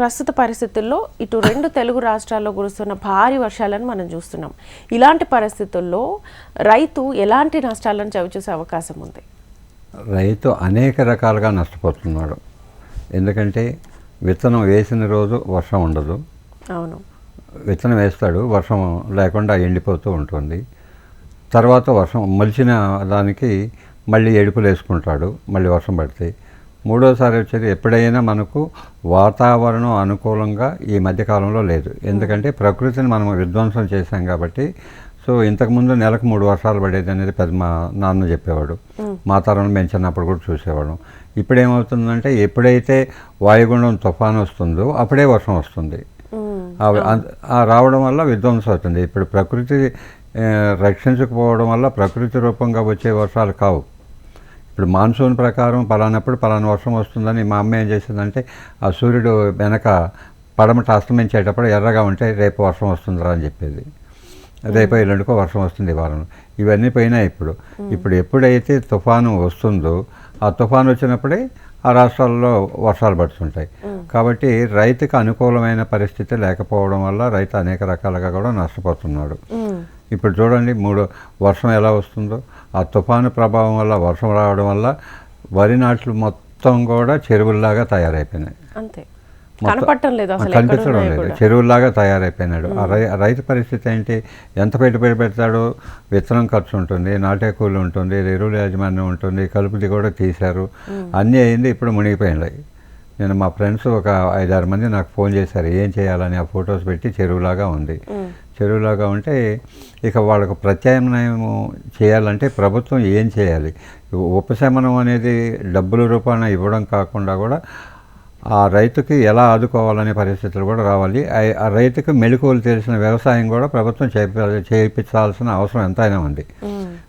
ప్రస్తుత పరిస్థితుల్లో ఇటు రెండు తెలుగు రాష్ట్రాల్లో కురుస్తున్న భారీ వర్షాలను మనం చూస్తున్నాం. ఇలాంటి పరిస్థితుల్లో రైతు ఎలాంటి నష్టాలను చవిచూసే అవకాశం ఉంది? రైతు అనేక రకాలుగా నష్టపోతున్నాడు. ఎందుకంటే విత్తనం వేసిన రోజు వర్షం ఉండదు. అవును. విత్తనం వేస్తాడు వర్షం లేకుండా ఎండిపోతూ ఉంటుంది. తర్వాత వర్షం మలిచిన దానికి మళ్ళీ ఎడుపులు వేసుకుంటాడు మళ్ళీ వర్షం పడితే. మూడోసారి వచ్చేది ఎప్పుడైనా మనకు వాతావరణం అనుకూలంగా ఈ మధ్యకాలంలో లేదు. ఎందుకంటే ప్రకృతిని మనం విధ్వంసం చేశాం కాబట్టి సో ఇంతకుముందు నెలకు మూడు వర్షాలు పడేది అనేది పెద్ద మా నాన్న చెప్పేవాడు. మా తరం మేము చిన్నప్పుడు కూడా చూసేవాళ్ళం. ఇప్పుడు ఏమవుతుందంటే ఎప్పుడైతే వాయుగుండం తుఫాను వస్తుందో అప్పుడే వర్షం వస్తుంది. రావడం వల్ల విధ్వంసం అవుతుంది. ఇప్పుడు ప్రకృతి రక్షించకపోవడం వల్ల ప్రకృతి రూపంగా వచ్చే వర్షాలు కావు. ఇప్పుడు మాన్సూన్ ప్రకారం పలానప్పుడు పలానా వర్షం వస్తుందని మా అమ్మ ఏం చేసిందంటే ఆ సూర్యుడు వెనక పడమట అస్తమించేటప్పుడు ఎర్రగా ఉంటే రేపు వర్షం వస్తుందిరా అని చెప్పేది. రేపు ఎల్లుండికో వర్షం వస్తుంది ఈ వారం ఇవన్నీ పోయినాయి ఇప్పుడు. ఇప్పుడు ఎప్పుడైతే తుఫాను వస్తుందో ఆ తుఫాను వచ్చినప్పుడే ఆ రాష్ట్రాల్లో వర్షాలు పడుతుంటాయి. కాబట్టి రైతుకు అనుకూలమైన పరిస్థితి లేకపోవడం వల్ల రైతు అనేక రకాలుగా కూడా నష్టపోతున్నాడు. ఇప్పుడు చూడండి మూడు వర్షం ఎలా వస్తుందో. ఆ తుఫాను ప్రభావం వల్ల వర్షం రావడం వల్ల వరి నాట్లు మొత్తం కూడా చెరువుల్లాగా తయారైపోయినాయి. అంతే. కనపడటం లేదు కనిపించడం లేదు. చెరువుల్లాగా తయారైపోయినాడు. ఆ రై రైతు పరిస్థితి ఏంటి? ఎంత పెట్టుబడి పెడతాడు? విత్తనం ఖర్చు ఉంటుంది నాటే కూలి ఉంటుంది ఎరువుల యాజమాన్యం ఉంటుంది కలుపుది కూడా తీశారు. అన్నీ అయింది ఇప్పుడు మునిగిపోయినాయి. నేను మా ఫ్రెండ్స్ ఒక ఐదారు మంది నాకు ఫోన్ చేశారు ఏం చేయాలని ఆ ఫొటోస్ పెట్టి చెరువులాగా ఉంది. చెరువులాగా ఉంటే ఇక వాళ్ళకు ప్రత్యామ్నాయం చేయాలంటే ప్రభుత్వం ఏం చేయాలి? ఉపశమనం అనేది డబ్బుల రూపాన ఇవ్వడం కాకుండా కూడా ఆ రైతుకి ఎలా ఆదుకోవాలనే పరిస్థితులు కూడా రావాలి. ఆ- రైతుకు మెళుకువలు తెలిసిన వ్యవసాయం కూడా ప్రభుత్వం చేప- చేయించాల్సిన అవసరం ఎంతైనా ఉంది.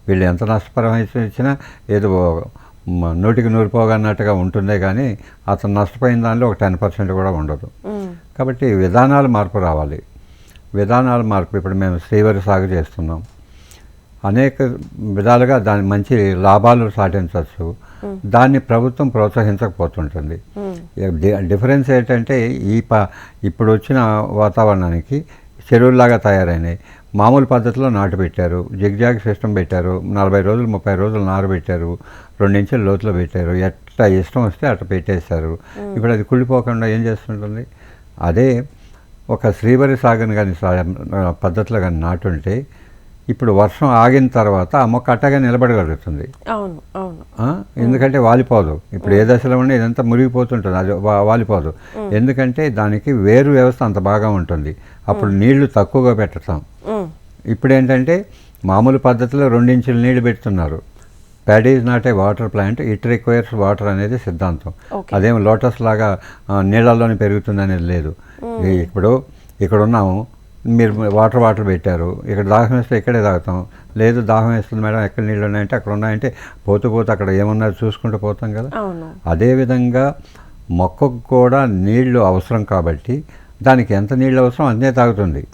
వీళ్ళు ఎంత నష్టపరిహారం ఇచ్చినా ఏదో నూటికి నూరు పోగన్నట్టుగా ఉంటుందే కానీ అతను నష్టపోయిన దానిలో ఒక టెన్ పర్సెంట్ కూడా ఉండదు. కాబట్టి విధానాలు మార్పు రావాలి. విధానాల మార్పు ఇప్పుడు మేము శ్రీవరి సాగు చేస్తున్నాం. అనేక విధాలుగా దాని మంచి లాభాలు సాధించవచ్చు. దాన్ని ప్రభుత్వం ప్రోత్సహించకపోతుంటుంది. డిఫరెన్స్ ఏంటంటే ఈ ప ఇప్పుడు వచ్చిన వాతావరణానికి చెరువుల్లాగా తయారైనాయి. మామూలు పద్ధతిలో నాటు పెట్టారు. జిగ్జాగ్ సిస్టమ్ పెట్టారు. నలభై రోజులు ముప్పై రోజులు నారు పెట్టారు. రెండించెల లోతులో పెట్టారు. ఎట్లా ఇష్టం వస్తే అట్లా పెట్టేశారు. ఇప్పుడు అది కుళ్ళిపోకుండా ఏం చేస్తుంటుంది? అదే ఒక శ్రీవరి సాగుని కానీ పద్ధతిలో కానీ నాటుంటే ఇప్పుడు వర్షం ఆగిన తర్వాత ఆ మొక్క అట్టగా నిలబడగలుగుతుంది. అవును అవును? ఎందుకంటే వాలిపోదు. ఇప్పుడు ఏ దశలో ఉండి ఇదంతా మురిగిపోతుంటుంది అది వాలిపోదు. ఎందుకంటే దానికి వేరు వ్యవస్థ అంత బాగా ఉంటుంది. అప్పుడు నీళ్ళు తక్కువగా పెట్టడం ఇప్పుడు ఏంటంటే మామూలు పద్ధతిలో రెండించులు నీళ్ళు పెడుతున్నారు. Paddy is not a water plant it requires water అనేది సిద్ధాంతం. Okay. అదేం లోటస్ లాగా నీళ్ళల్లోనే పెరుగుతుంది అనేది లేదు. ఈ- ఇప్పుడు ఇక్కడ ఉన్నాము. మీరు వాటర్ వాటర్ పెట్టారు. ఇక్కడ దాహం వేస్తే ఇక్కడే తాగుతాం. లేదు దాహం వేస్తుంది మేడం ఎక్కడ నీళ్ళు ఉన్నాయంటే అక్కడ ఉన్నాయంటే పోతూ పోతూ అక్కడ ఏమున్నారో చూసుకుంటూ పోతాం కదా. అదేవిధంగా మొక్కకు కూడా నీళ్ళు అవసరం కాబట్టి దానికి ఎంత నీళ్ళు అవసరం అంతే తాగుతుంది.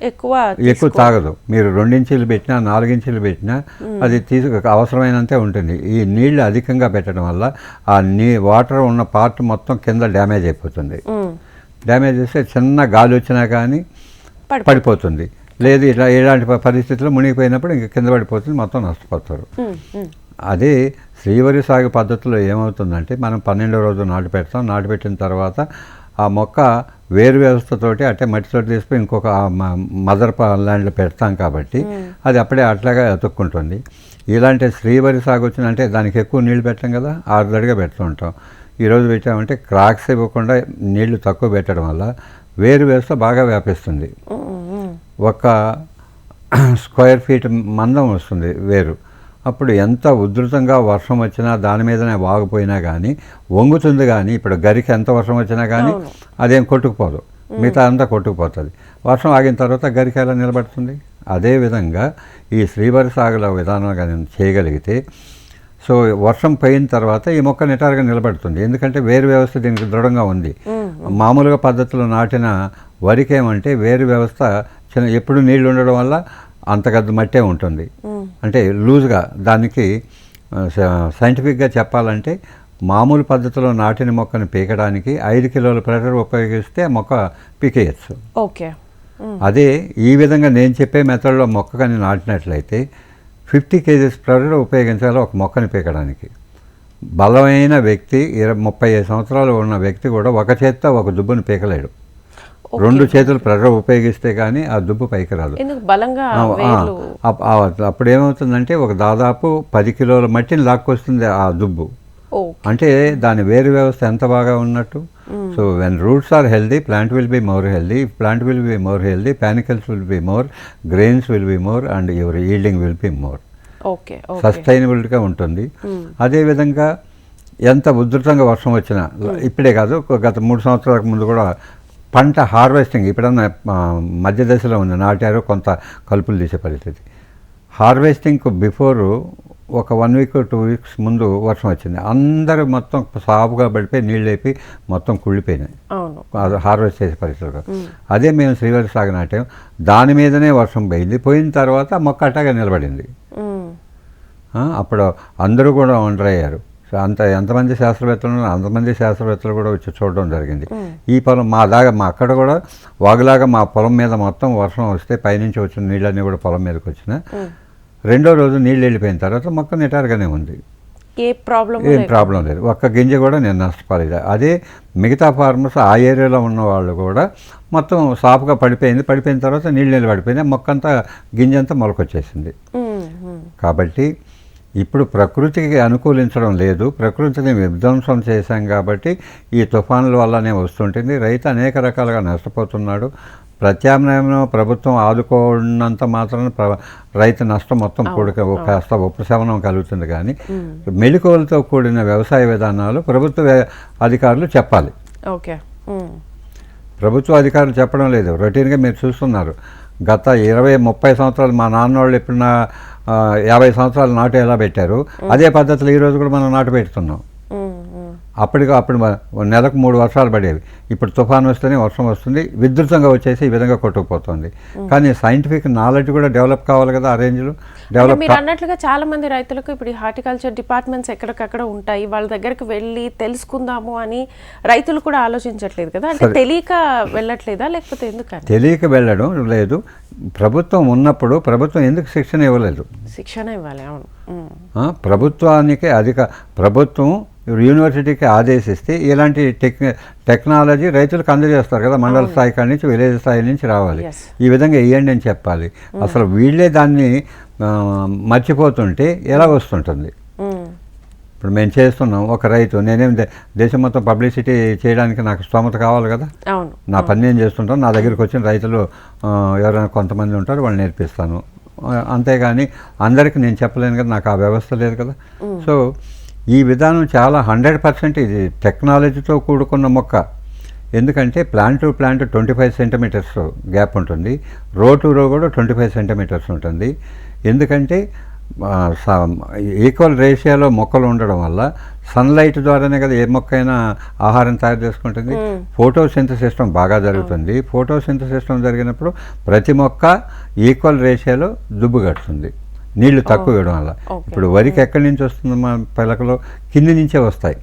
ఎక్కువ ఎక్కువ తాగదు. మీరు రెండించీలు పెట్టినా నాలుగించీలు పెట్టినా అది తీసుకు అవసరమైనంతే ఉంటుంది. ఈ నీళ్ళు అధికంగా పెట్టడం వల్ల ఆ నీ వాటర్ ఉన్న పార్ట్ మొత్తం కింద డ్యామేజ్ అయిపోతుంది. డ్యామేజ్ చేస్తే చిన్న గాలి వచ్చినా కానీ పడిపో- పడిపోతుంది. లేదు ఇట్లా ఇలాంటి పరిస్థితుల్లో మునిగిపోయినప్పుడు ఇంక కింద పడిపోతుంది మొత్తం నష్టపోతారు. అదే శ్రీవరి సాగు పద్ధతిలో ఏమవుతుందంటే మనం పన్నెండో రోజు నాటు పెడతాం. నాటు పెట్టిన తర్వాత ఆ మొక్క వేరు వ్యవస్థతోటి అంటే మట్టితోటి తీసుకుని ఇంకొక మదర్ ల్యాండ్లో పెడతాం కాబట్టి అది అప్పుడే అట్లాగా ఎతుక్కుంటుంది ఇలాంటి శ్రీవరి సాగు వచ్చిందంటే దానికి ఎక్కువ నీళ్ళు పెట్టాం కదా ఆరుదడిగా పెడుతూ ఉంటాం. ఈరోజు పెట్టామంటే క్రాక్స్ ఇవ్వకుండా నీళ్ళు తక్కువ పెట్టడం వల్ల వేరు వ్యవస్థ బాగా వ్యాపిస్తుంది. ఒక స్క్వేర్ ఫీట్ మందం వస్తుంది వేరు. అప్పుడు ఎంత ఉధృతంగా వర్షం వచ్చినా దాని మీదనే వాగిపోయినా కానీ వంగుతుంది కానీ ఇప్పుడు గరికి ఎంత వర్షం వచ్చినా కానీ. అదేం కొట్టుకుపోదు. మిగతా అంతా కొట్టుకుపోతుంది. వర్షం ఆగిన తర్వాత గరికి ఎలా నిలబడుతుంది? అదేవిధంగా ఈ శ్రీవరి సాగుల విధానం కానీ చేయగలిగితే సో వర్షం పోయిన తర్వాత ఈ మొక్క నిటారుగా నిలబడుతుంది. ఎందుకంటే వేరు వ్యవస్థ దీనికి దృఢంగా ఉంది. మామూలుగా పద్ధతిలో నాటిన వరికి ఏమంటే వేరు వ్యవస్థ చిన్న ఎప్పుడు నీళ్ళు ఉండడం వల్ల అంత గద్ద మట్టే ఉంటుంది. అంటే లూజ్గా దానికి సైంటిఫిక్గా చెప్పాలంటే మామూలు పద్ధతిలో నాటిన మొక్కను పీకడానికి ఐదు కిలోల ప్రెషర్ ఉపయోగిస్తే మొక్క పీకేయచ్చు. ఓకే. అదే ఈ విధంగా నేను చెప్పే మెథడ్లో మొక్క కానీ నాటినట్లయితే ఫిఫ్టీ కేజీస్ ప్రెషర్ ఉపయోగించాలి ఒక మొక్కని పీకడానికి. బలమైన వ్యక్తి ఇరవై ముప్పై ఐదు సంవత్సరాలు ఉన్న వ్యక్తి కూడా ఒక చేత్తో ఒక దుబ్బుని పీకలేడు. రెండు చేతులు ప్రెషర్ ఉపయోగిస్తే కానీ ఆ దుబ్బు పైకి రాదు. బలంగా అప్పుడు ఏమవుతుందంటే ఒక దాదాపు పది కిలోల మట్టిని లాక్కొస్తుంది ఆ దుబ్బు. అంటే దాని వేరు వ్యవస్థ ఎంత బాగా ఉన్నట్టు? So when roots are healthy plant will be more healthy plant will be more healthy panicles will be more grains will be more and your yielding will be more సస్టైనబిలిటీగా ఉంటుంది. అదేవిధంగా ఎంత ఉధృతంగా వర్షం వచ్చినా ఇప్పుడే కాదు గత మూడు సంవత్సరాల ముందు కూడా పంట హార్వెస్టింగ్ ఇప్పుడన్నా మధ్య దశలో ఉంది నాటారు కొంత కలుపులు తీసే పరిస్థితి. హార్వెస్టింగ్ బిఫోర్ ఒక వన్ వీక్ టూ వీక్స్ ముందు వర్షం వచ్చింది. అందరూ మొత్తం సాపుగా పడిపోయి నీళ్ళు అయిపోయి మొత్తం కుళ్ళిపోయినాయి. అది హార్వెస్ట్ చేసే పరిస్థితులు అదే మేము శ్రీవారి సాగు నాటాం. దాని మీదనే వర్షం పోయింది. పోయిన తర్వాత మొక్క అట్టాగా నిలబడింది. అప్పుడు అందరూ కూడా సో అంత ఎంతమంది శాస్త్రవేత్తలు అంతమంది శాస్త్రవేత్తలు కూడా వచ్చి చూడడం జరిగింది. ఈ పొలం మా దాకా మా అక్కడ కూడా వాగులాగా మా పొలం మీద మొత్తం వర్షం వస్తే పైనుంచి వచ్చిన నీళ్ళన్నీ కూడా పొలం మీదకి వచ్చిన. రెండో రోజు నీళ్ళు వెళ్ళిపోయిన తర్వాత మొక్క నిటారుగానే ఉంది. ఏ ప్రాబ్లం ఏం ప్రాబ్లం లేదు. ఒక్క గింజ కూడా నేను నష్టపోలేదు. అదే మిగతా ఫార్మర్స్ ఆ ఏరియాలో ఉన్న వాళ్ళు కూడా మొత్తం సాపుగా పడిపోయింది. పడిపోయిన తర్వాత నీళ్ళు నీళ్ళు మొక్క అంతా గింజ అంతా మొలకొచ్చేసింది. కాబట్టి ఇప్పుడు ప్రకృతికి అనుకూలించడం లేదు. ప్రకృతిని విధ్వంసం చేశాం కాబట్టి ఈ తుఫానుల వల్లనే వస్తుంటుంది. రైతు అనేక రకాలుగా నష్టపోతున్నాడు. ప్రత్యామ్నాయం ప్రభుత్వం ఆదుకోనంత మాత్రాన ప్ర- రైతు నష్టం మొత్తం కూడిక కాస్త ఉపశమనం కలుగుతుంది కానీ మెళుకువలతో కూడిన వ్యవసాయ విధానాలు ప్రభుత్వ అధికారులు చెప్పాలి. ఓకే. ప్రభుత్వ అధికారులు చెప్పడం లేదు. రొటీన్గా మీరు చూస్తున్నారు. గత ఇరవై ముప్పై సంవత్సరాలు మా నాన్న వాళ్ళు ఎప్పుడన్నా యాభై సంవత్సరాలు నాటు ఎలా పెట్టారు అదే పద్ధతిలో ఈ రోజు కూడా మనం నాటు పెడుతున్నాం. అప్పటికి అప్పుడు నెలకు మూడు వర్షాలు పడేవి. ఇప్పుడు తుఫాన్ వస్తేనే వర్షం వస్తుంది విద్యుత్తంగా వచ్చేసి ఈ విధంగా కొట్టుకుపోతుంది. కానీ సైంటిఫిక్ నాలెడ్జ్ కూడా డెవలప్ కావాలి కదా ఆ రేంజ్లో డెవలప్ మీరు అన్నట్లుగా చాలా మంది రైతులకు ఇప్పుడు హార్టికల్చర్ డిపార్ట్మెంట్స్ ఎక్కడికక్కడ ఉంటాయి వాళ్ళ దగ్గరికి వెళ్ళి తెలుసుకుందాము అని రైతులు కూడా ఆలోచించట్లేదు కదా? అంటే తెలియక వెళ్ళట్లేదా? లేకపోతే ఎందుకని? తెలియక వెళ్ళడం లేదు. ప్రభుత్వం ఉన్నప్పుడు ప్రభుత్వం ఎందుకు శిక్షణ ఇవ్వలేదు? శిక్షణ ఇవ్వాలి అవును. ప్రభుత్వానికి అధిక ప్రభుత్వం యూనివర్సిటీకి ఆదేశిస్తే ఇలాంటి టెక్ టెక్నాలజీ రైతులకు అందజేస్తారు కదా మండల స్థాయి కాడి నుంచి విలేజ్ స్థాయి నుంచి రావాలి. ఈ విధంగా వేయండి అని చెప్పాలి. అసలు వీళ్ళే దాన్ని మర్చిపోతుంటే ఎలా వస్తుంటుంది. ఇప్పుడు మేము చేస్తున్నాం ఒక రైతు నేనేం దేశం మొత్తం పబ్లిసిటీ చేయడానికి నాకు స్తోమత కావాలి కదా? నా పని నేను చేస్తుంటాను నా దగ్గరికి వచ్చిన రైతులు ఎవరైనా కొంతమంది ఉంటారు వాళ్ళు నేర్పిస్తాను. అంతేగాని అందరికీ నేను చెప్పలేను కదా నాకు ఆ వ్యవస్థ లేదు కదా. సో ఈ విధానం చాలా హండ్రెడ్ పర్సెంట్ ఇది టెక్నాలజీతో కూడుకున్న మొక్క. ఎందుకంటే plant to plant twenty five centimeters gap ఉంటుంది. రో టు రో కూడా ట్వంటీ ఫైవ్ సెంటీమీటర్స్ ఉంటుంది. ఎందుకంటే ఈక్వల్ రేషియోలో మొక్కలు ఉండడం వల్ల సన్లైట్ ద్వారానే కదా ఏ మొక్క అయినా ఆహారం తయారు చేసుకుంటుంది. ఫోటో సిస్టమ్ బాగా జరుగుతుంది. ఫోటో సిస్టమ్ జరిగినప్పుడు ప్రతి మొక్క ఈక్వల్ రేషియోలో దుబ్బు కడుతుంది. నీళ్ళు తక్కువ ఇవ్వడం వల్ల. ఇప్పుడు వరికి ఎక్కడి నుంచి వస్తుంది మా పిలకలో? కింది నుంచే వస్తాయి.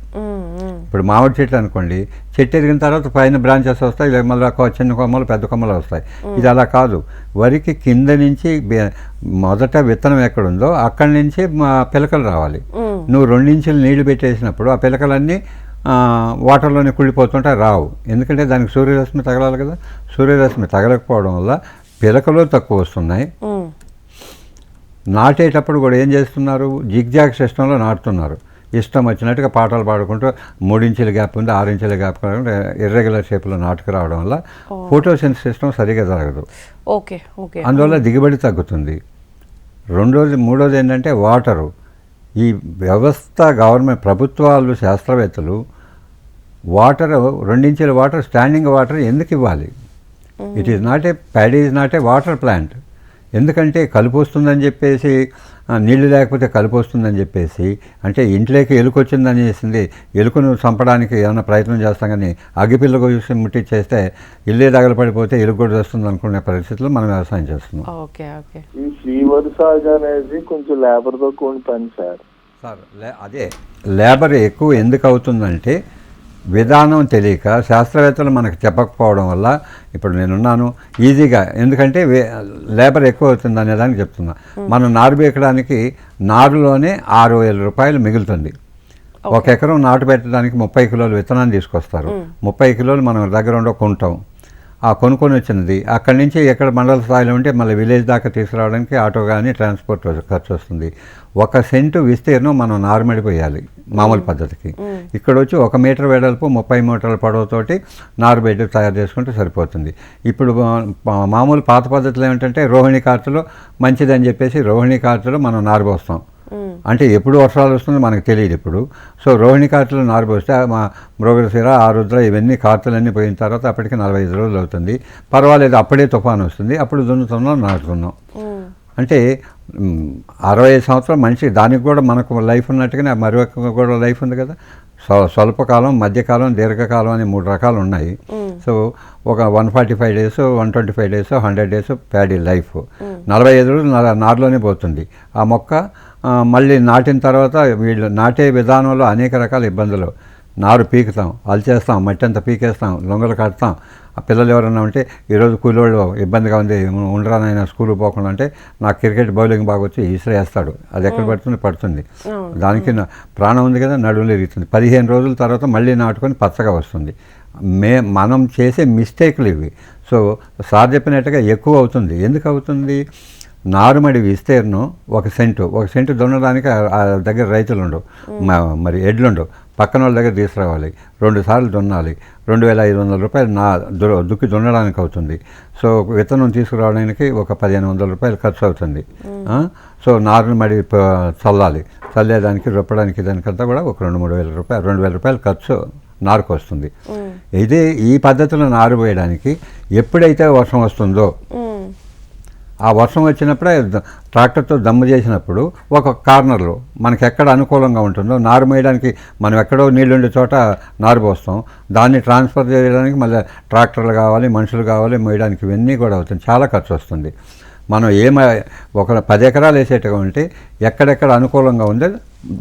ఇప్పుడు మామిడి చెట్లు అనుకోండి చెట్టు ఎదిగిన తర్వాత పైన బ్రాంచెస్ వస్తాయి లేక మళ్ళీ ఒక చిన్న కొమ్మలు పెద్ద కొమ్మలు వస్తాయి. ఇది అలా కాదు. వరికి కింద నుంచి మొదట విత్తనం ఎక్కడుందో అక్కడి నుంచి మా పిలకలు రావాలి. నువ్వు రెండించులు నీళ్ళు పెట్టేసినప్పుడు ఆ పిలకలన్నీ వాటర్లోనే కుళ్ళిపోతుంటే రావు. ఎందుకంటే దానికి సూర్యరశ్మి తగలాలి కదా. సూర్యరశ్మి తగలకపోవడం వల్ల పిలకలు తక్కువ వస్తున్నాయి. నాటేటప్పుడు కూడా ఏం చేస్తున్నారు? జిగ్జాగ్ సిస్టంలో నాటుతున్నారు. ఇష్టం వచ్చినట్టుగా పాటలు పాడుకుంటూ మూడించుల గ్యాప్ ఉంది ఆరించుల గ్యాప్ ఇర్రెగ్యులర్ షేప్లో నాటుకు రావడం వల్ల ఫోటోసిన్ సిస్టమ్ సరిగా జరగదు. Okay okay. అందువల్ల దిగుబడి తగ్గుతుంది. రెండోది మూడోది ఏంటంటే వాటరు. ఈ వ్యవస్థ గవర్నమెంట్ ప్రభుత్వాలు శాస్త్రవేత్తలు వాటర్ రెండించెల వాటర్ స్టాండింగ్ వాటర్ ఎందుకు ఇవ్వాలి? It is not a paddy is not a water plant. ఎందుకంటే కలుపు వస్తుందని చెప్పేసి నీళ్ళు లేకపోతే కలుపు వస్తుందని చెప్పేసి అంటే ఇంట్లోకి ఎలుక వచ్చిందని చేసింది ఎలుకను చంపడానికి ఏమైనా ప్రయత్నం చేస్తాం కానీ అగ్గిపిల్ల చూసి ముట్టించేస్తే ఇల్లే తగలపడిపోతే ఎలుక కూడా వస్తుంది అనుకునే పరిస్థితుల్లో మనం వ్యవసాయం చేస్తున్నాం. Okay okay. ఈ సాగు అనేది కొంచెం లేబర్తో కూడిన పని సార్. సార్ లే- అదే లేబర్ ఎక్కువ ఎందుకు అవుతుందంటే విధానం తెలియక శాస్త్రవేత్తలు మనకు చెప్పకపోవడం వల్ల ఇప్పుడు నేనున్నాను ఈజీగా. ఎందుకంటే వే- లేబర్ ఎక్కువ అవుతుంది అనే దానికి చెప్తున్నా. మనం నారు బీకడానికి నారులోనే ఆరు వేల రూపాయలు మిగులుతుంది. ఒక ఎకరం నాటు పెట్టడానికి ముప్పై కిలోలు విత్తనాన్ని తీసుకొస్తారు. ముప్పై కిలోలు మనం దగ్గర ఉండే కొంటాం. ఆ కొనుక్కొని వచ్చినది. అక్కడి నుంచి ఎక్కడ మండల స్థాయిలో ఉంటే మళ్ళీ విలేజ్ దాకా తీసుకురావడానికి ఆటో కానీ ట్రాన్స్పోర్ట్ ఖర్చు వస్తుంది. ఒక సెంటు విస్తీర్ణం మనం నారుమడిపోయాలి మామూలు పద్ధతికి. ఇక్కడ వచ్చి ఒక మీటర్ వెడల్పు ముప్పై మీటర్ల పొడవుతోటి నారు బెడ్ తయారు చేసుకుంటే సరిపోతుంది. ఇప్పుడు మామూలు పాత పద్ధతిలో ఏమిటంటే రోహిణి కార్తులు మంచిదని చెప్పేసి రోహిణి కార్తులు మనం నారు పోస్తాం. అంటే ఎప్పుడు వర్షాలు వస్తుందో మనకు తెలియదు ఇప్పుడు. సో రోహిణి కార్తులు నారు పోస్తే మా మృగశిర ఆరుద్ర ఇవన్నీ కార్తులన్నీ పోయిన తర్వాత అప్పటికి నలభై ఐదు రోజులు అవుతుంది. పర్వాలేదు అప్పుడే తుఫాను వస్తుంది. అప్పుడు దున్నుతున్నాం నాటుతున్నాం. అంటే అరవై ఐదు సంవత్సరాలు మనిషి దానికి కూడా మనకు లైఫ్ ఉన్నట్టుగానే మరి ఒక కూడా లైఫ్ ఉంది కదా. స్వ- స్వల్పకాలం మధ్యకాలం దీర్ఘకాలం అని మూడు రకాలు ఉన్నాయి. సో ఒక one forty five days one twenty five days hundred days paddy life. నలభై ఐదు రోజులు నారులోనే పోతుంది. ఆ మొక్క ఆ, మళ్ళీ నాటిన తర్వాత వీళ్ళు నాటే విధానంలో అనేక రకాల ఇబ్బందులు. నారు పీకుతాం అల్చేస్తాం మట్టి అంతా పీకేస్తాం లొంగలు కడతాం. ఆ పిల్లలు ఎవరన్నా ఉంటే ఈరోజు కూలోళ్ళు ఇబ్బందిగా ఉంది ఉండరానైనా స్కూల్కి పోకుండా అంటే నాకు క్రికెట్ బౌలింగ్ బాగా వచ్చి ఇసిరేస్తాడు అది ఎక్కడ పడుతుంది? పడుతుంది. దానికి ప్రాణం ఉంది కదా నడువులు ఇరుగుతుంది పదిహేను రోజుల తర్వాత మళ్ళీ నాటుకొని పచ్చగా వస్తుంది. మే మనం చేసే మిస్టేక్లు ఇవి. సో సార్ చెప్పినట్టుగా ఎక్కువ అవుతుంది. ఎందుకు అవుతుంది? నారుమడి విస్తీర్ణం ఒక సెంటు. ఒక సెంటు దున్నడానికి ఆ- దగ్గర రైతులు ఉండవు మ- మరి ఎడ్లుండవు. పక్కన వాళ్ళ దగ్గర తీసుకురావాలి. రెండు సార్లు దున్నాలి. రెండు వేల ఐదు వందల రూపాయలు నా దు- దుక్కి దున్నడానికి అవుతుంది. సో విత్తనం తీసుకురావడానికి ఒక పదిహేను వందల రూపాయలు ఖర్చు అవుతుంది? సో నారుని మడి చల్లాలి. చల్లేదానికి రొప్పడానికి దానికంతా కూడా ఒక రెండు మూడు వేల రూపాయలు రెండు వేల రూపాయలు ఖర్చు నారుకు వస్తుంది. ఇదే ఈ పద్ధతిలో నారు వేయడానికి ఎప్పుడైతే వర్షం వస్తుందో ఆ వర్షం వచ్చినప్పుడే ట్రాక్టర్తో దమ్ము చేసినప్పుడు ఒక కార్నర్లో మనకి ఎక్కడ అనుకూలంగా ఉంటుందో నారు మేయడానికి మనం ఎక్కడో నీళ్ళుండే చోట నారు పోస్తాం. దాన్ని ట్రాన్స్ఫర్ చేయడానికి మళ్ళీ ట్రాక్టర్లు కావాలి మనుషులు కావాలి మోయడానికి ఇవన్నీ కూడా అవుతుంది. చాలా ఖర్చు వస్తుంది. మనం ఏమ ఒక పది ఎకరాలు వేసేట్టుగా ఉంటే ఎక్కడెక్కడ అనుకూలంగా ఉందో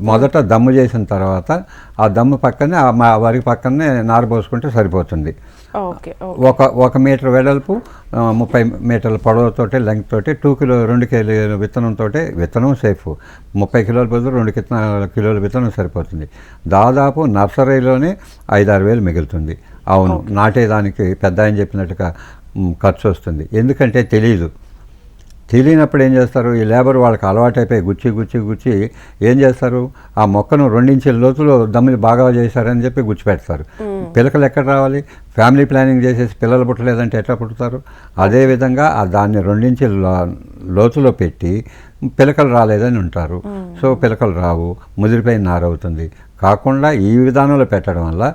మొదట దమ్ము చేసిన తర్వాత ఆ దమ్ము పక్కనే ఆ వరి పక్కనే నారు పోసుకుంటే సరిపోతుంది. ఒక ఒక మీటర్ వెడల్పు ముప్పై మీటర్ల పొడవుతోటి లెంగ్త్ తోటి టూ కిలో రెండు కిలో విత్తనంతో విత్తనం సేఫ్. ముప్పై కిలోల బదులు రెండు కిలోల విత్తనం సరిపోతుంది. దాదాపు నర్సరీలోనే ఐదారు వేలు మిగులుతుంది. అవును నాటేదానికి పెద్ద ఆయన చెప్పినట్టుగా ఖర్చు వస్తుంది. ఎందుకంటే తెలియదు తెలియనప్పుడు ఏం చేస్తారు? ఈ లేబర్ వాళ్ళకి అలవాటైపోయి గుచ్చి గుచ్చి గుచ్చి ఏం చేస్తారు? ఆ మొక్కను రెండించెల లోతులో దమ్మిని బాగా చేశారని చెప్పి గుచ్చి పెడతారు. పిలకలు ఎక్కడ రావాలి? ఫ్యామిలీ ప్లానింగ్ చేసేసి పిల్లలు పుట్టలేదంటే ఎట్లా పుడతారు? అదేవిధంగా ఆ దాన్ని రెండించెల లో- లోతులో పెట్టి పిలకలు రాలేదని ఉంటారు. సో పిలకలు రావు ముదిరిపోయిన నారవుతుంది. కాకుండా ఈ విధానంలో పెట్టడం వల్ల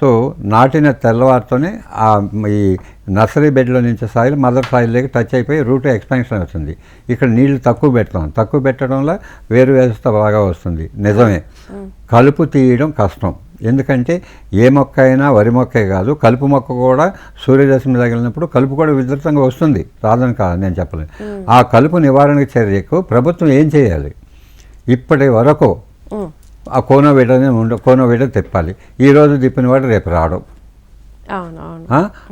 సో నాటిన తెల్లవారితోనే ఆ ఈ నర్సరీ బెడ్లో నుంచి సాయిల్ మదర్ సాయిల్లోకి టచ్ అయిపోయి రూట్ ఎక్స్పాన్షన్ అవుతుంది. ఇక్కడ నీళ్ళు తక్కువ పెడతాం. తక్కువ పెట్టడంలో వేరు వ్యవస్థ బాగా వస్తుంది. నిజమే. కలుపు తీయడం కష్టం. ఎందుకంటే ఏ మొక్క అయినా వరి మొక్కే కాదు కలుపు మొక్క కూడా సూర్యరశ్మి తగిలినప్పుడు కలుపు కూడా విస్తృతంగా వస్తుంది. రాదని కాదు నేను చెప్పలేను. ఆ కలుపు నివారణకు చర్యకు ప్రభుత్వం ఏం చేయాలి? ఇప్పటి వరకు. ఆ కోనో వీడని ఉండ కోనో వీడ తిప్పాలి. ఈ రోజు తిప్పిన వాడు రేపు రావడం?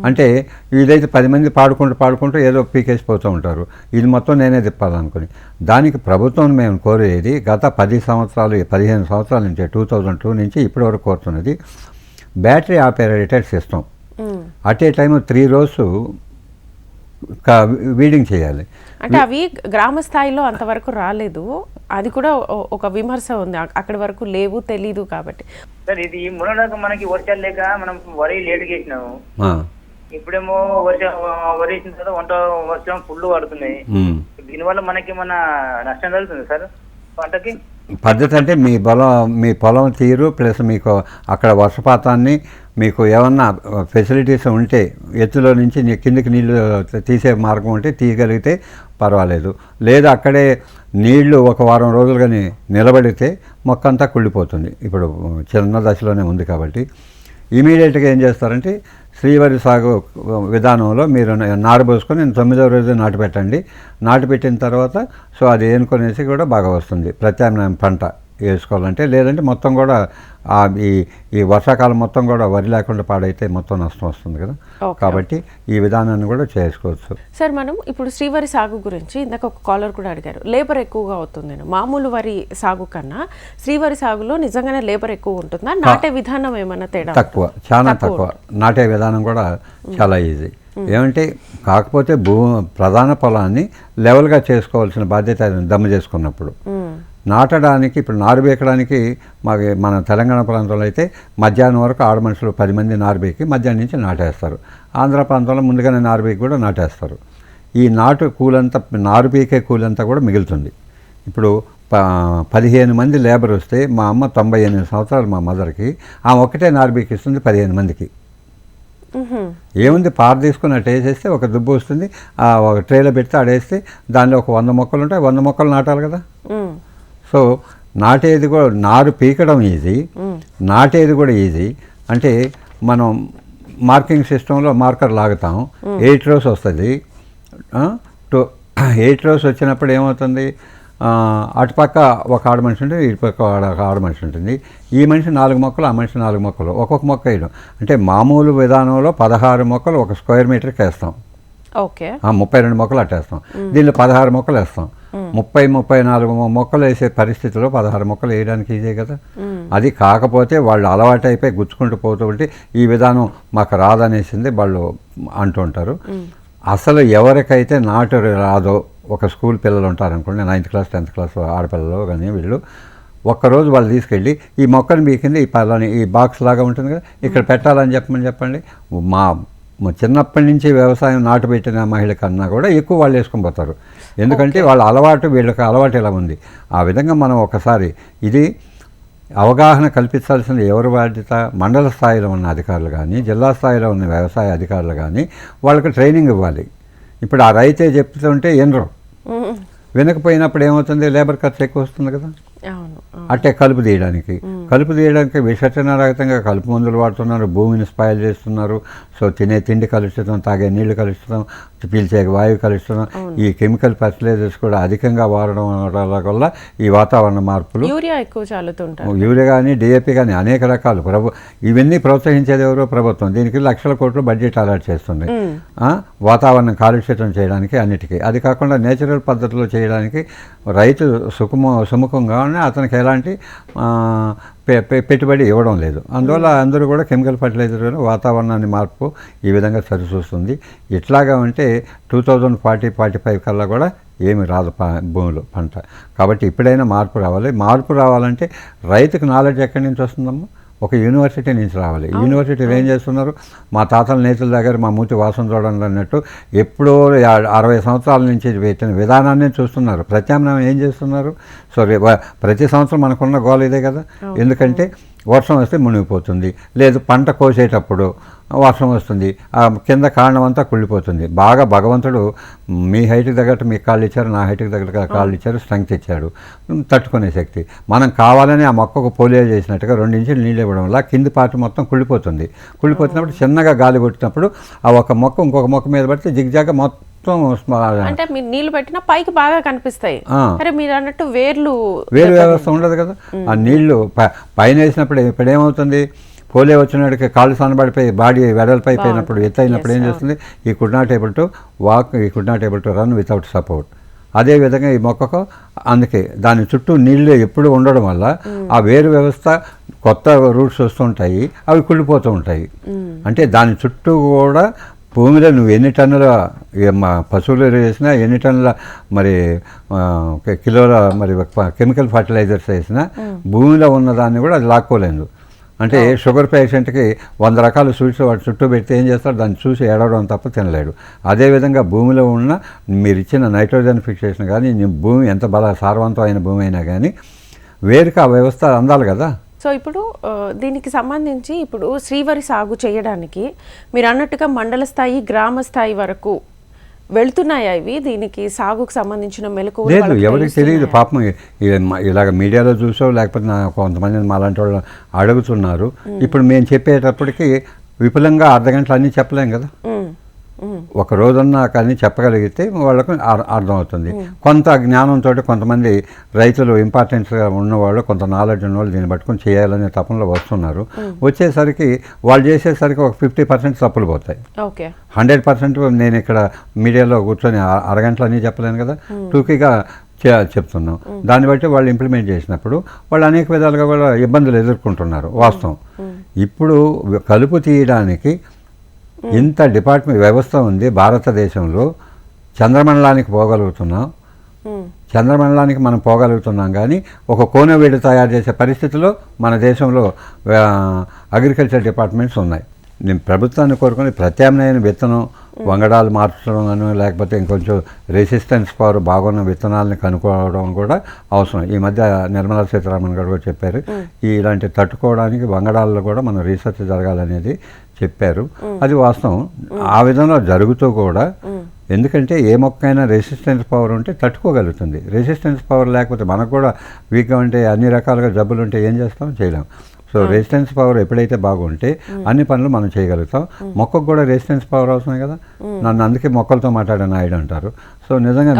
అంటే ఇదైతే పది మంది పాడుకుంటూ పాడుకుంటూ ఏదో పీకేసి పోతూ ఉంటారు. ఇది మొత్తం నేనే తిప్పాలనుకుని. దానికి ప్రభుత్వం మేము కోరేది గత పది సంవత్సరాలు పదిహేను సంవత్సరాల నుంచి టూ థౌజండ్ టూ నుంచి ఇప్పటి వరకు కోరుతున్నది battery operated system. At a time three రోజు వీడింగ్ చేయాలి. అంటే అవి గ్రామ స్థాయిలో అంతవరకు రాలేదు. అది కూడా ఒక విమర్శ ఉంది. అక్- అక్కడి వరకు లేవు తెలీదు కాబట్టి. సార్ ఇది మొన్నదాకా మనకి వర్షాలు లేక మనం వరి లేట్ చేసినాము. ఆ, ఇప్పుడేమో వర్షం వరి వేసిన తర్వాత వంట వర్షం ఫుల్ పడుతున్నాయి. దీనివల్ల మనకి ఏమన్నా నష్టం కలుగుతుంది సార్ పంటకి? పద్ధతి అంటే మీ పొలం మీ పొలం తీరు ప్లస్ మీకు అక్కడ వర్షపాతాన్ని మీకు ఏమన్నా ఫెసిలిటీస్ ఉంటే ఎత్తులో నుంచి కిందికి నీళ్ళు తీసే మార్గం ఉంటే తీయగలిగితే పర్వాలేదు. లేదా అక్కడే నీళ్ళు ఒక వారం రోజులు కానీ నిలబడితే మొక్క అంతా కుళ్ళిపోతుంది. ఇప్పుడు చిన్న దశలోనే ఉంది కాబట్టి. ఇమీడియట్గా ఏం చేస్తారంటే శ్రీవరి సాగు విధానంలో మీరు నారు పోసుకొని తొమ్మిదవ రోజు నాటు పెట్టండి. నాటు పెట్టిన తర్వాత సో అది ఏనుకొనేసి కూడా బాగా వస్తుంది. ప్రత్యామ్నాయం పంట. వేసుకోవాలంటే లేదంటే మొత్తం కూడా ఆ ఈ ఈ వర్షాకాలం మొత్తం కూడా వరి లేకుండా పాడైతే మొత్తం నష్టం వస్తుంది కదా. కాబట్టి ఈ విధానాన్ని కూడా చేసుకోవచ్చు. సార్ మనం ఇప్పుడు శ్రీవరి సాగు గురించి ఇందాక ఒక కాలర్ కూడా అడిగారు. లేబర్ ఎక్కువగా అవుతుంది మామూలు వరి సాగు కన్నా శ్రీవరి సాగులో నిజంగానే లేబర్ ఎక్కువ ఉంటుందా? నాటే విధానం ఏమన్నా తేడా తక్కువ చాలా తక్కువ నాటే విధానం కూడా చాలా ఈజీ. ఏమంటే కాకపోతే భూ ప్రధాన పొలాన్ని లెవెల్గా చేసుకోవాల్సిన బాధ్యత దమ్ము చేసుకున్నప్పుడు. నాటడానికి ఇప్పుడు నారు బీకడానికి మాకు మన తెలంగాణ ప్రాంతంలో అయితే మధ్యాహ్నం వరకు ఆడ మనుషులు పది మంది నారు బీకి మధ్యాహ్నం నుంచి నాటేస్తారు. ఆంధ్ర ప్రాంతంలో ముందుగానే నారు బీకి కూడా నాటేస్తారు. ఈ నాటు కూలంతా నారు కూలంతా కూడా మిగులుతుంది. ఇప్పుడు ప పదిహేను మంది లేబర్ వస్తే మా అమ్మ తొంభై ఎనిమిది సంవత్సరాలు మా మదర్కి ఆమె ఒక్కటే నారు బీకిస్తుంది పదిహేను మందికి. ఏముంది పార తీసుకుని అటు వేసేస్తే ఒక దుబ్బు వస్తుంది ఆ ఒక ట్రేలో పెడితే ఆడేస్తే దానిలో ఒక వంద మొక్కలు ఉంటాయి వంద మొక్కలు నాటాలి కదా. సో నాటేది కూడా నారు పీకడం ఈజీ. నాటేది కూడా ఈజీ. అంటే మనం మార్కింగ్ సిస్టంలో మార్కర్ లాగుతాం. ఎయిట్ రోస్ వస్తుంది. టూ ఎయిట్ రోస్ వచ్చినప్పుడు ఏమవుతుంది? అటుపక్క ఒక ఆడ మనిషి ఉంటుంది ఇటుపక్క ఒక ఆడ మనిషి ఉంటుంది. ఈ మనిషి నాలుగు మొక్కలు ఆ మనిషి నాలుగు మొక్కలు. ఒక్కొక్క మొక్క వేయడం. అంటే మామూలు విధానంలో పదహారు మొక్కలు ఒక స్క్వేర్ మీటర్కి వేస్తాం. ఓకే. ముప్పై రెండు మొక్కలు అట్టేస్తాం. దీనిలో పదహారు మొక్కలు వేస్తాం. ముప్పై ముప్పై నాలుగు మొ- మొక్కలు వేసే పరిస్థితిలో పదహారు మొక్కలు వేయడానికి ఈజీ కదా. అది కాకపోతే వాళ్ళు అలవాటు అయిపోయి గుచ్చుకుంటూ పోతూ ఉంటే ఈ విధానం మాకు రాదనేసింది వాళ్ళు అంటుంటారు. అసలు ఎవరికైతే నాటు రాదో ఒక స్కూల్ పిల్లలు ఉంటారనుకోండి నైన్త్ క్లాస్ టెన్త్ క్లాస్ ఆడపిల్లలు కానీ వీళ్ళు ఒక్కరోజు వాళ్ళు తీసుకెళ్ళి ఈ మొక్కను బీకింది ఈ పళ్ళని ఈ బాక్స్ లాగా ఉంటుంది కదా ఇక్కడ పెట్టాలని చెప్పమని చెప్పండి. మా మా చిన్నప్పటి నుంచి వ్యవసాయం నాటు పెట్టిన మహిళ కన్నా కూడా ఎక్కువ వాళ్ళు వేసుకొని పోతారు. ఎందుకంటే వాళ్ళ అలవాటు వీళ్ళకి అలవాటు ఇలా ఉంది? ఆ విధంగా మనం ఒకసారి ఇది అవగాహన కల్పించాల్సిన ఎవరి బాధ్యత? మండల స్థాయిలో ఉన్న అధికారులు కానీ జిల్లా స్థాయిలో ఉన్న వ్యవసాయ అధికారులు కానీ వాళ్ళకి ట్రైనింగ్ ఇవ్వాలి. ఇప్పుడు ఆ రైతే చెప్తుంటే ఎనరు. వినకపోయినప్పుడు ఏమవుతుంది? లేబర్ ఖర్చు ఎక్కువ వస్తుంది కదా. అట్టే కలుపు తీయడానికి. కలుపు తీయడానికి విషచనారహితంగా కలుపు మందులు వాడుతున్నారు భూమిని స్పాయిల్ చేస్తున్నారు. సో తినే తిండి కలుషితం తాగే నీళ్ళు కలుషితం పీల్చే వాయువు కలుషితం. ఈ కెమికల్ ఫర్టిలైజర్స్ కూడా అధికంగా వాడడం వల్ల ఈ వాతావరణ మార్పులు యూరియా ఎక్కువ చాలుతుంటారు యూరియా కానీ డిఏపి కానీ అనేక రకాలు ప్రభు ఇవన్నీ ప్రోత్సహించేది ఎవరో ప్రభుత్వం. దీనికి లక్షల కోట్లు బడ్జెట్ అలాట్ చేస్తుంది. వాతావరణం కాలుష్యతం చేయడానికి అన్నిటికీ. అది కాకుండా నేచురల్ పద్ధతిలో చేయడానికి రైతు సుఖము సుముఖంగా ఉన్న అతనికి ఎలాంటి పెట్టుబడి ఇవ్వడం లేదు. అందువల్ల అందరూ కూడా కెమికల్ ఫర్టిలైజర్ వాతావరణాన్ని మార్పు ఈ విధంగా సరిచూస్తుంది. ఇట్లాగా ఉంటే two thousand forty forty five కల్లా కూడా ఏమి రాదు ప- భూమిలో పంట. కాబట్టి ఇప్పుడైనా మార్పు రావాలి. మార్పు రావాలంటే రైతుకు నాలెడ్జ్ ఎక్కడి నుంచి వస్తుందమ్మా? ఒక యూనివర్సిటీ నుంచి రావాలి. యూనివర్సిటీలు ఏం చేస్తున్నారు? మా తాతల నేతల దగ్గర మా మూతి వాసన చూడండి అన్నట్టు ఎప్పుడో అరవై సంవత్సరాల నుంచి పెట్టిన విధానాన్ని చూస్తున్నారు. ప్రత్యామ్నాయం ఏం చేస్తున్నారు? సో ప్రతి సంవత్సరం మనకున్న గోల్ ఇదే కదా. ఎందుకంటే వర్షం వస్తే మునిగిపోతుంది. లేదు పంట కోసేటప్పుడు వర్షం వస్తుంది. ఆ కింద కాండం అంతా కుళ్ళిపోతుంది. బాగా భగవంతుడు మీ హైట్కి తగ్గట్టు మీకు కాళ్ళు ఇచ్చారు నా హైట్కి తగ్గట్టు కాళ్ళు ఇచ్చారు స్ట్రెంగ్త్ ఇచ్చాడు. తట్టుకునే శక్తి. మనం కావాలని ఆ మొక్కకు పోలియో చేసినట్టుగా రెండు ఇంచులు నీళ్ళు ఇవ్వడం వల్ల కింది పార్ట్ మొత్తం కుళ్ళిపోతుంది. కుళ్ళిపోతున్నప్పుడు చిన్నగా గాలి కొట్టినప్పుడు ఆ ఒక మొక్క ఇంకొక మొక్క మీద పడితే జిగ్జాగా మొత్తం అంటే మీరు నీళ్ళు పెట్టినా పైకి బాగా కనిపిస్తాయి. అరే మీరు అన్నట్టు వేర్లు వేరు వ్యవస్థ ఉండదు కదా. ఆ నీళ్ళు ప- పైన వేసినప్పుడు ఇప్పుడు ఏమవుతుంది? పోలియో వచ్చినడికి కాళ్ళు సన్నబడిపోయి బాడీ వెడల్పై అయిపోయినప్పుడు ఎత్తు అయినప్పుడు ఏం చేస్తుంది? ఈ could not able to walk ఈ could not able to run without support. అదే విధంగా ఈ మొక్కకు అందుకే దాని చుట్టూ నీళ్ళు ఎప్పుడు ఉండడం వల్ల ఆ వేరు వ్యవస్థ కొత్త రూట్స్ వస్తుంటాయి అవి కుళ్ళిపోతూ ఉంటాయి. అంటే దాని చుట్టూ కూడా భూమిలో నువ్వు ఎన్ని టన్నుల పశువులు వేసినా ఎన్ని టన్నుల మరి కిలోల మరి కెమికల్ ఫర్టిలైజర్స్ వేసినా భూమిలో ఉన్నదాన్ని కూడా అది లాక్కోలేదు అంటే షుగర్ పేషెంట్కి వంద రకాల స్వీట్స్ వాటి చుట్టూ పెడితే ఏం చేస్తాడు దాన్ని చూసి ఏడవడం తప్ప తినలేడు. అదేవిధంగా భూమిలో ఉన్న మీరు ఇచ్చిన నైట్రోజన్ ఫిక్సేషన్ కానీ భూమి ఎంత బల సారవంతమైన భూమి అయినా కానీ వేరుకి ఆ వ్యవస్థ అందాలి కదా? సో ఇప్పుడు దీనికి సంబంధించి ఇప్పుడు శ్రీవరి సాగు చేయడానికి మీరు అన్నట్టుగా మండల స్థాయి గ్రామ స్థాయి వరకు వెళ్తున్నాయా ఇవి? దీనికి సాగుకు సంబంధించిన మెలకు లేదు ఎవరికి తెలియదు. పాపం ఇలాగ మీడియాలో చూసో లేకపోతే నా కొంతమంది మాలాంటి వాళ్ళు అడుగుతున్నారు. ఇప్పుడు మేము చెప్పేటప్పటికి విపులంగా అర్ధ గంటలు అన్నీ చెప్పలేం కదా? ఒక రోజన్నా కానీ చెప్పగలిగితే వాళ్ళకు అర్- అర్థమవుతుంది. కొంత జ్ఞానంతో కొంతమంది రైతులు ఇంపార్టెన్స్గా ఉన్నవాళ్ళు కొంత నాలెడ్జ్ ఉన్నవాళ్ళు దీన్ని పట్టుకొని చేయాలనే తపనలో వస్తున్నారు. వచ్చేసరికి వాళ్ళు చేసేసరికి ఒక ఫిఫ్టీ పర్సెంట్ తప్పులు పోతాయి. ఓకే. హండ్రెడ్ పర్సెంట్ నేను ఇక్కడ మీడియాలో కూర్చొని అరగంటలు అన్నీ చెప్పలేను కదా? టూకీగా చే- చెప్తున్నాం. దాన్ని బట్టి వాళ్ళు ఇంప్లిమెంట్ చేసినప్పుడు వాళ్ళు అనేక విధాలుగా కూడా ఇబ్బందులు ఎదుర్కొంటున్నారు వాస్తవం. ఇప్పుడు కలుపు తీయడానికి ఇంత డిపార్ట్మెంట్ వ్యవస్థ ఉంది భారతదేశంలో. చంద్రమండలానికి పోగలుగుతున్నాం. చంద్రమండలానికి మనం పోగలుగుతున్నాం కానీ ఒక కోనవేడి తయారు చేసే పరిస్థితిలో మన దేశంలో అగ్రికల్చర్ డిపార్ట్మెంట్స్ ఉన్నాయి. నేను ప్రభుత్వాన్ని కోరుకుని ప్రత్యామ్నాయ విత్తనం వంగడాలు మార్చడం లేకపోతే ఇంకొంచెం రెసిస్టెన్స్ పవర్ బాగున్న విత్తనాలను కనుక్కోవడం కూడా అవసరం. ఈ మధ్య నిర్మలా సీతారామన్ గారు కూడా చెప్పారు. ఇలాంటి తట్టుకోవడానికి వంగడాల్లో కూడా మనం రీసెర్చ్ జరగాలనేది చెప్పారు. అది వాస్తవం. ఆ విధంగా జరుగుతూ కూడా ఎందుకంటే ఏ మొక్కైనా రెసిస్టెన్స్ పవర్ ఉంటే తట్టుకోగలుగుతుంది. రెసిస్టెన్స్ పవర్ లేకపోతే మనకు కూడా వీక్గా ఉంటే అన్ని రకాలుగా జబ్బులు ఉంటే ఏం చేస్తాం? చేయలేం. సో రెసిస్టెన్స్ పవర్ ఎప్పుడైతే బాగుంటే అన్ని పనులు మనం చేయగలుగుతాం. మొక్కకు కూడా రెసిస్టెన్స్ పవర్ అవసరం కదా? నన్ను అందుకే మొక్కలతో మాట్లాడిన నాయుడు అంటారు. సో నిజంగా